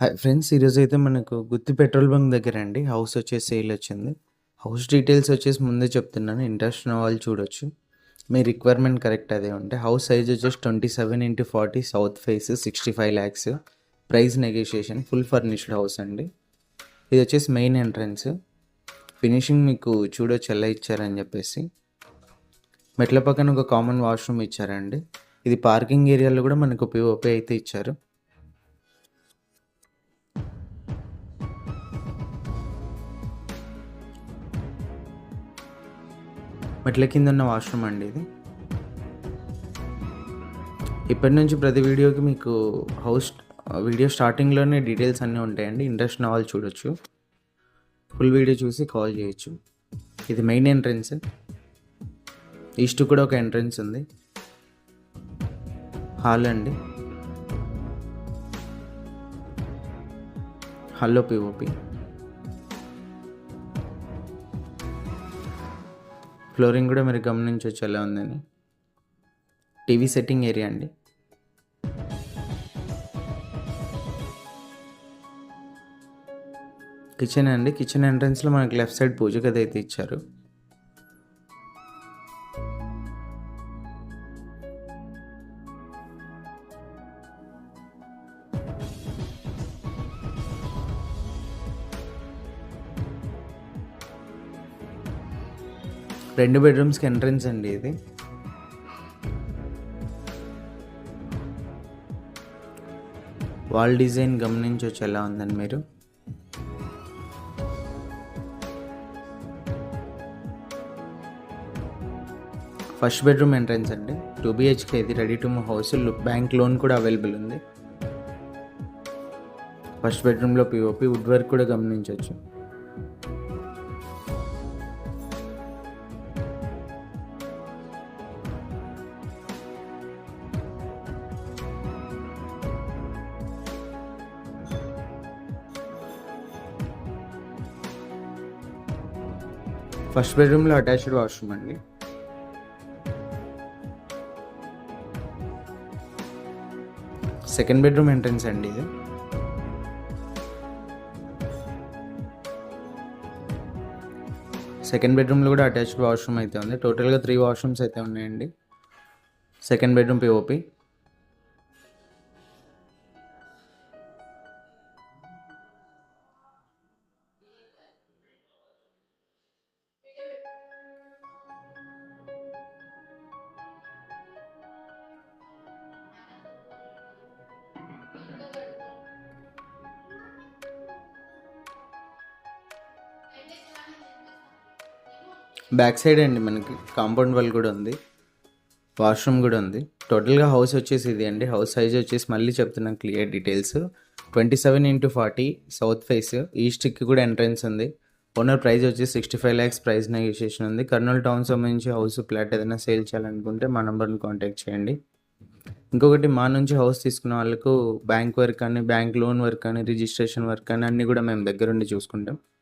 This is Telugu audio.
హాయ్ ఫ్రెండ్స్ ఈరోజు అయితే మనకు గుత్తి పెట్రోల్ బంక్ దగ్గర అండి హౌస్ వచ్చేసి సేల్ వచ్చింది. హౌస్ డీటెయిల్స్ వచ్చేసి ముందే చెప్తున్నాను. ఇంట్రెస్ట్ ఉన్న వాళ్ళు చూడొచ్చు. మీ రిక్వైర్మెంట్ కరెక్ట్ అదే ఉంటే హౌస్ సైజ్ వచ్చేసి twenty seven into forty south face sixty five lakhs price negotiation full furnished house అండి. ఇది వచ్చేసి మెయిన్ ఎంట్రన్స్ ఫినిషింగ్ మీకు చూడొచ్చు ఎలా ఇచ్చారని చెప్పేసి. మెట్ల పక్కన ఒక కామన్ వాష్రూమ్ ఇచ్చారండి. ఇది పార్కింగ్ ఏరియాలో కూడా మనకు పిఓపి అయితే ఇచ్చారు. మెట్ల కింద ఉన్న వాష్రూమ్ అండి ఇది. ఇప్పటి నుంచి ప్రతి వీడియోకి మీకు హౌస్ వీడియో స్టార్టింగ్లోనే డీటెయిల్స్ అన్నీ ఉంటాయండి. ఇంట్రెస్ట్ ఉన్న వాళ్ళు చూడొచ్చు. ఫుల్ వీడియో చూసి కాల్ చేయొచ్చు. ఇది మెయిన్ ఎంట్రన్స్. ఈస్ట్ కూడా ఒక ఎంట్రన్స్ ఉంది. హాల్ అండి. హాల్లో పిఓపి ఫ్లోరింగ్ కూడా మీరు గమనించవచ్చు ఎలా ఉందని. టీవీ సెట్టింగ్ ఏరియా అండి. కిచెన్ అండి? కిచెన్ ఎంట్రన్స్లో మనకి లెఫ్ట్ సైడ్ పూజ గది అయితే ఇచ్చారు. రెండు బెడ్రూమ్స్కి ఎంట్రన్స్ అండి ఇది. వాల్ డిజైన్ గమనించవచ్చు ఎలా ఉందని మీరు? ఫస్ట్ బెడ్రూమ్ ఎంట్రన్స్ అండి. టూ బిహెచ్కే ఇది ready to move house bank loan కూడా అవైలబుల్ ఉంది. ఫస్ట్ బెడ్రూమ్లో పిఓపి వుడ్ వర్క్ కూడా గమనించవచ్చు ఫస్ట్ బెడ్రూమ్లో అటాచ్డ్ వాష్రూమ్ అండి. సెకండ్ బెడ్రూమ్ ఎంట్రన్స్ అండి ఇది. సెకండ్ బెడ్రూమ్లో కూడా అటాచ్డ్ వాష్రూమ్ అయితే ఉంది. టోటల్గా త్రీ వాష్రూమ్స్ అయితే ఉన్నాయండి. Second bedroom POP back side అండి మనకి కాంపౌండ్ వాల్ కూడా ఉంది. వాష్రూమ్ కూడా ఉంది. టోటల్గా హౌస్ వచ్చేసి ఇది అండి. హౌస్ సైజ్ వచ్చేసి మళ్ళీ చెప్తున్నాను clear details. Twenty seven into forty south face. ఈస్ట్కి కూడా ఎంట్రన్స్ ఉంది. ఓనర్ ప్రైస్ వచ్చేసి sixty five lakhs price negotiation ఉంది. కర్నూలు టౌన్ సంబంధించి హౌస్ ఫ్లాట్ ఏదైనా సేల్ చేయాలనుకుంటే మా నెంబర్ని కాంటాక్ట్ చేయండి. ఇంకొకటి మా నుంచి హౌస్ తీసుకున్న వాళ్ళకు బ్యాంక్ వర్క్ కానీ బ్యాంక్ లోన్ వర్క్ కానీ రిజిస్ట్రేషన్ వర్క్ కానీ అన్నీ కూడా మేము దగ్గరుండి చూసుకుంటాం.